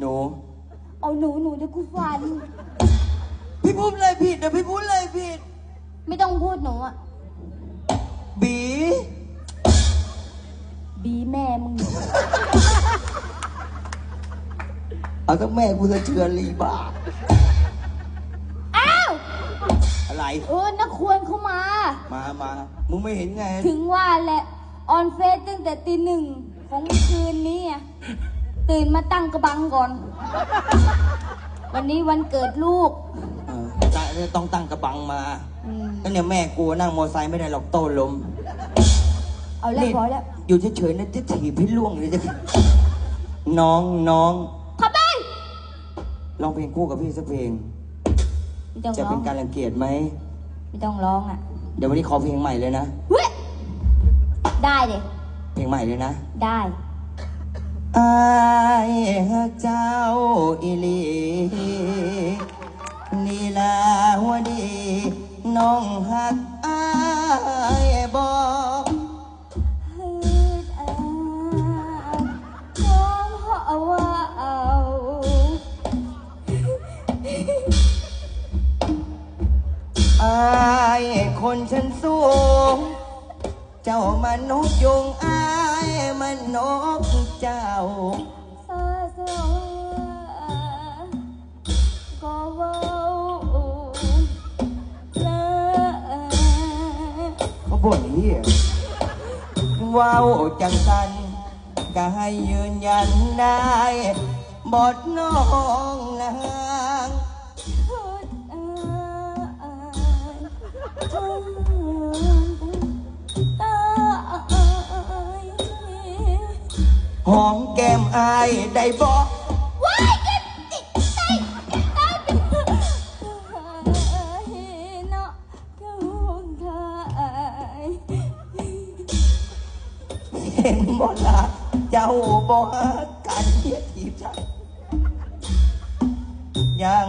หนู เอาหนูหนูเดี๋ยวกูฟัน พี่พูดเลยผิดเดี๋ยวพี่พูดเลยผิด ไม่ต้องพูดหนูอะบี บีแม่มึง เอาถ้าแม่กูจะเชื่อรีบ้าอ้าว อะไร เออนักควรเข้ามา มามามึงไม่เห็นไง ถึงว่าแหละ ออนเฟซตั้งแต่ตีหนึ่งของเมื่อคืนนี้อะ ตื่นมาตั้งกระบังก่อน วันนี้วันเกิดลูกเออตั้งต้องตั้งกระบังมาอืมแล้วเนี่ยแม่กูนั่งมอไซค์ไม่ได้หรอกโต้ลมเอาแล้วนี่พอแล้วอยู่เฉยๆนะจะถีบให้ล่วงเลยจะน้องน้องทำไมร้องเพลงคู่กับพี่สักเพลง ไม่ต้องจะร้อเป็งนการรังเกียจไหม ไม่ต้องร้องอะเดี๋ยววันนี้ขอเพลงใหม่เลยนะเฮ้ยได้เลยเพลงใหม่เลยนะ ได้ อายฮักเจ้าอีหลีลีลาหัวดี น้องฮักอายบอกฮึดอาน้องเอาว่าเอาอายคนชั้นสูง เจ้ามันนกยุงอายมันนก เจ้าซาซาก็เว้าเลิกเขาบ่นเฮียว้าวจังสันก็ให้ยืนยันได้บทน้องนา มอายได้บอกว้ายเก็บติดใจตายเป็นเนาะเจ้าทายเห็นบ่ละเจ้าบ่กกันเทียทีบฉันยัง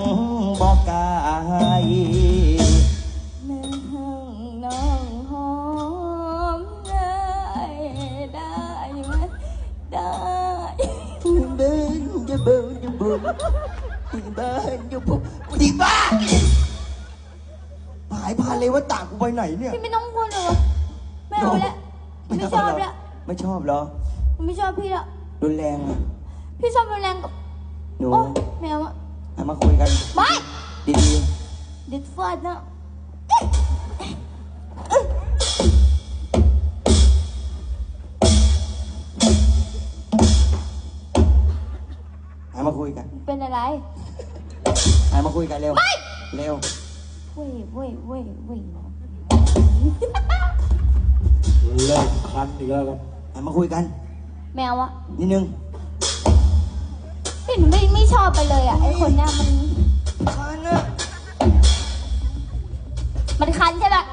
บอกกาใจะเบินเบินจะปุ๊บดีบ้าหายพานเลยว่าตากกูไปไหนเนี่ย พี่ไม่ต้องพูดเลยวะไม่เอาแล้วไม่ชอบแล้วไม่ชอบเหรอไม่ชอบพี่แล้วรุนแรงอะพี่ชอบรุนแรงกับหนูโอ้ไม่เอาอะให้มาคุยกันไม่ดีเด็ดฟาดนะ เป็นอะไรให้มาคุยกันเร็วไม่เร็ว เว้ยเว้ยเว้ยเว้ยเลิกคันอีกแล้วครับให้มาคุยกัน แมวอะนิดนึงพี่หนูไม่ไม่ชอบไปเลยอะไอคนเนี้ยมัน คันนะมันคันใช่ปะ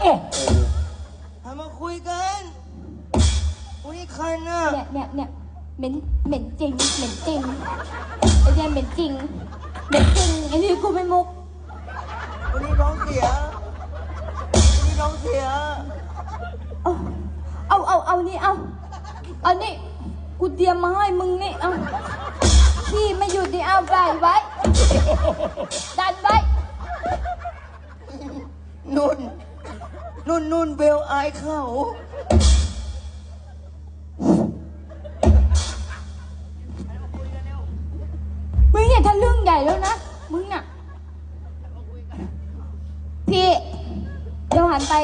เอ๊ะให้มาคุยกันอุ้ยคันนะเนี่ยเนี่ยเนี่ย เหม็นเหม็นจริงเหม็นจริงไอเนี่ยเหม็นจริงเหม็นจริงไอนี่กูไม่มุกวันนี้ร้องเสียวันนี้ร้องเสีย เอาเอาเอาเอานี่เอาเอานี่กูเตรียมมาให้มึงนี่เอาพี่ไม่หยุดดิเอาได้ไว้ดันไว้นุ่น นุ่นนุ่นเบลอายเขา หันไป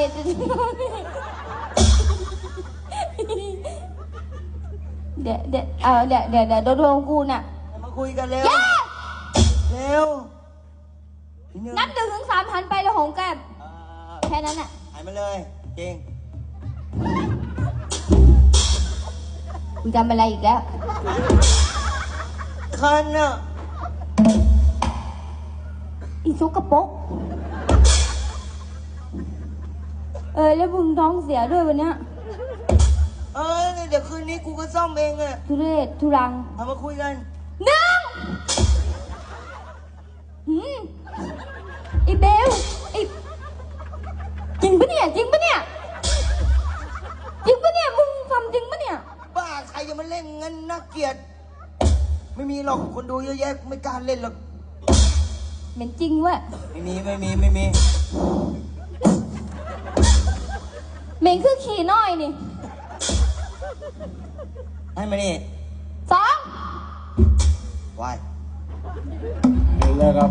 เดี๋ยวเดี๋ยวเออเดี๋ยวเดี๋ยวเดี๋ยวโดนโดนกูน่ะให้มาคุยกันเร็ว เย้เร็วนิดนึงนับหนึ่งถึงสามหันไปแล้วหงแก้มอ่าแค่นั้นน่ะหายมาเลยเจงมึงจำอะไรอีกแล้ว คันน่ะอีซุกกระปรก เออแล้วมึงท้องเสียด้วยวันเนี้ยเออเดี๋ยวคืนนี้กูก็ซ่อมเองอะทุเรศทุรังเอามาคุยกันหนึ่งหืมไอ้เบลไอ้จริงปะเนี่ยจริงปะเนี่ยจริงปะเนี่ยมึงทำจริงปะเนี่ย บ้าใครจะมาเล่นเงินน่าเกลียด ไม่มีหรอกคนดูเยอะแยะไม่กล้าเล่นหรอกเหม็นจริงเว้ย ไม่มีไม่มีไม่มี เหม็นคือขี่น้อยนี่ให้มานี่สองวายเห็นแล้วครับ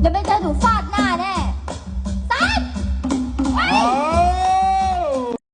เดี๋ยวไม่เจอถูกฟาดหน้าแน่สามไปอ้า